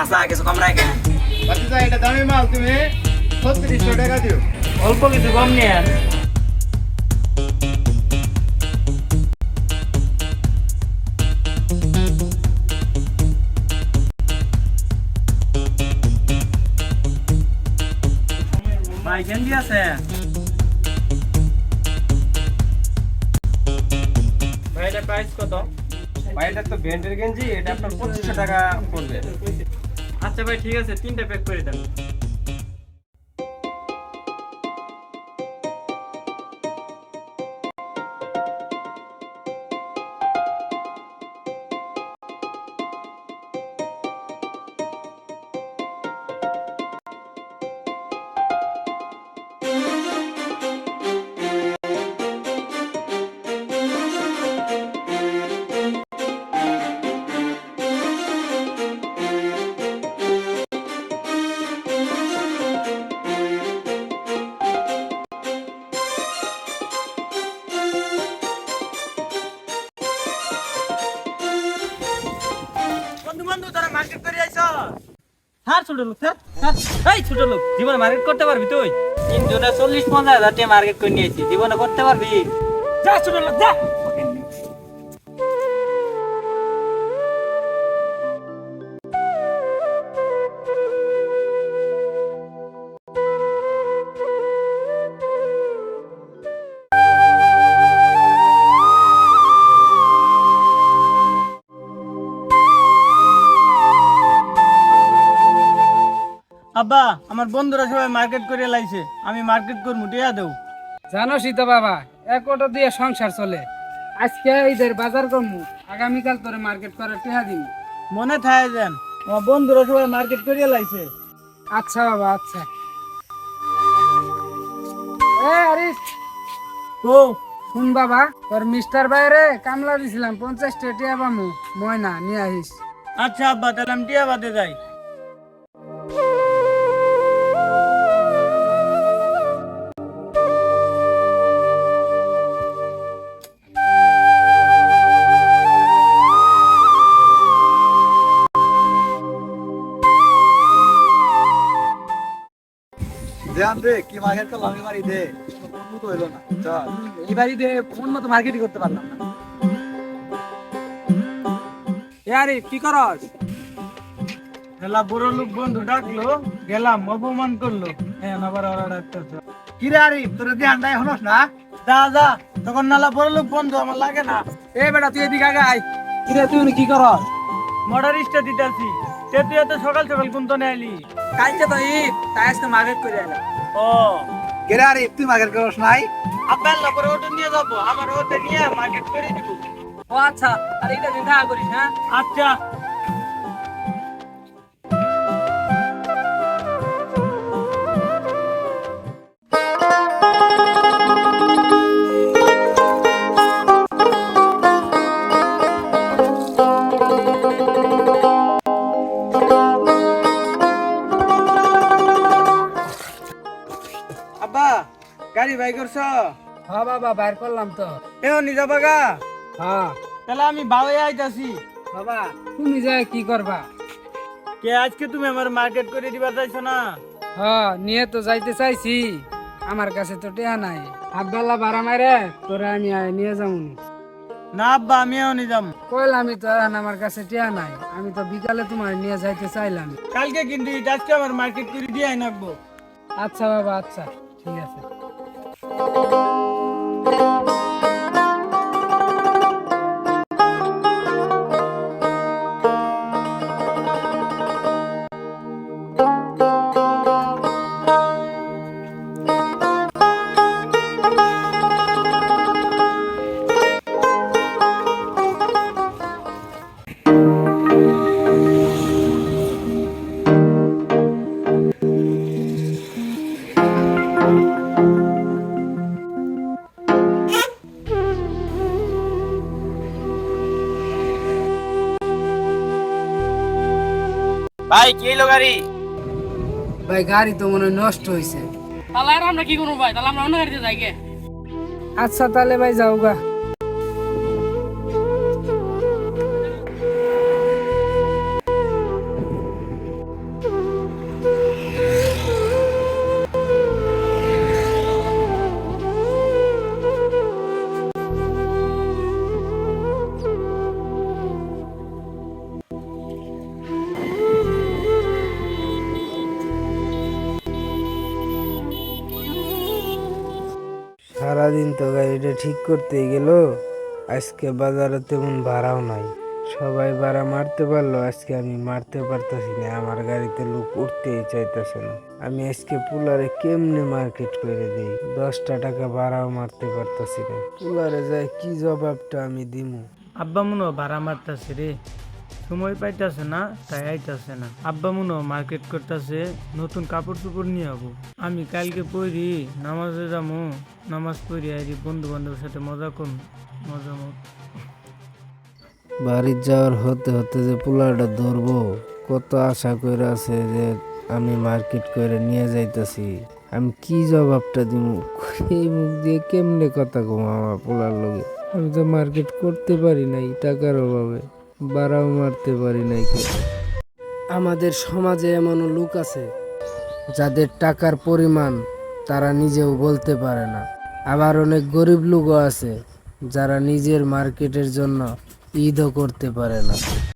চাচা কিছু কম কেন? এটা দামি মাল তুমি। ছত্রিশশো টাকা দিও। অল্প কিছু কম নিয়ে ভাই আছে? ভাই এটা প্রাইস কত? ভাই এটা তো ব্র্যান্ডের গেঞ্জি এটা আপনার পঁচিশশো টাকা পড়বে। আচ্ছা ভাই ঠিক আছে তিনটা প্যাক করে দেন। বন্ধু তোরা মার্কেট করে আইছ। হার ছোট লোক স্যার এই ছোট লোক জীবনে মার্কেট করতে পারবি তুই? তিনজনে চল্লিশ পঞ্চাশ হাজার টাকা মার্কেট করে নিয়েছি জীবনে করতে পারবি। যা ছোট লোক যা। আব্বা আমার বন্ধুরা সবাই মার্কেট করে লাইছে। আমি মার্কেট করব টিয়া দেও। জানোসই সীতা বাবা এক অটো দিয়ে সংসার চলে। আজকে ঈদের বাজার করমু আগামীকাল তোরে মার্কেট করে টেহা দিমু। মনে থাকে যান আমার বন্ধুরা সবাই মার্কেট করে লাইছে। আচ্ছা বাবা আচ্ছা। এ আরিস ও। শুন বাবা তোর মিস্টার বাইরে কামলা দিছিলাম পঞ্চাশ টিয়া পামু ময়না নিয়ে আহিস আচ্ছা আব্বা তাহলে আমি টিয়া বাদে যাই। দেন রে কি মার্কেট করলাম এবার ঈদে বন্ধু তো হইল না। চল। এবার ঈদে ফোন মতো মার্কেটই করতে পারলাম না। এ আরে কি করস? হেলা বড় লোক বন্ধু ডাকলো গেলাম অপমান করল। হ্যাঁ আবার ওরা ডাকতেছে। কি রে আরে তোর ধ্যানটা এখনোস না? যা যা তখন নালা বড় লোক বন্ধু আমার লাগে না। এ বেটা তুই এদিকে আগে আয়। কি রে তুই কি করস? মর্ডার স্টে দিতেছি। তে তুই এত সকাল সকাল কোন তো আইলি কালকে তো ঈদ তাই আজকে মাগের করে এলাম ও। কে আর তুই মাগের করস নাই? আব্বা আল্লাহ পরে ওটা নিয়ে যাব আমার ওটা নিয়ে মার্কেট করে দিব। ও আচ্ছা আর এইটা দিন দেখা করিস হ্যাঁ? আচ্ছা। বাই করছ? হ্যাঁ বাবা বাইর করলাম তো। এও নিজা বাগা? হ্যাঁ তাহলে আমি বাউে আইতাছি। বাবা তুমি যাই কি করবা? কে আজকে তুমি আমার মার্কেট করে দিবা চাইছো না? হ্যাঁ নিয়ে তো যাইতে চাইছি। আমার কাছে তো টেহা নাই। হাতবেলা ভাড়া মারে তোরে আমি নিয়ে যাব না আব্বা আমিও নি যাম। কইল আমি তো এখন আমার কাছে টেহা নাই। আমি তো বিকালে তোমার নিয়ে যাইতে চাইলাম। কালকে কিন্তু আজকে আমার মার্কেট করে দিয়ে নাকবো আচ্ছা বাবা আচ্ছা ঠিক আছে। Thank you. ভাই কি হলো গাড়ি? ভাই গাড়ি তো মনে নষ্ট হয়েছে তাহলে আর আমরা কি করব ভাই? তাহলে আমরা অন্য গাড়িতে যাই গে। আচ্ছা তাহলে ভাই যাও গা। সারাদিন তো গাড়িটা ঠিক করতে গেল। আজকে বাজারে তেমন ভাড়াও নাই। সবাই ভাড়া মারতে পারল, আজকে আমি মারতে পারতাছি না। আমার গাড়িতে লোক উঠতেই চাইতেছে না। আমি আজকে পুলারে কেমনে মার্কেট করে দিই? দশটা টাকা ভাড়াও মারতে পারতাছি না। পুলারে যায় কি জবাবটা আমি দিমু? আব্বা মুনো ভাড়া মারতাছে রে। সময় পাইতাছে না, তাই আইতাছে না। আব্বা মুনো মার্কেট করতেছে, নতুন কাপড় চোপড় নিয়ে যাব আমি কালকে পড়ি নামাজে যাব নামাজ পড়ি আইরি বন্ধু বান্ধবের সাথে মজা করুন মজা মত। বাড়ির যাওয়ার হতে হতে যে পোলাটা ধরবো, কত আশা করে আছে যে আমি মার্কেট করে নিয়ে যাইতাছি। আমি কি জবাবটা দিব এই মুখ দিয়ে কেমনে কথা কম আমার পোলার লগে? আমি তো মার্কেট করতে পারি নাই টাকার অভাবে। বাড়াও মারতে পারি নাই আমাদের সমাজে এমনও লোক আছে, যাদের টাকার পরিমাণ তারা নিজেও বলতে পারে না। আবার অনেক গরিব লোকও আছে, যারা নিজের মার্কেটের জন্য ঈদও করতে পারে না।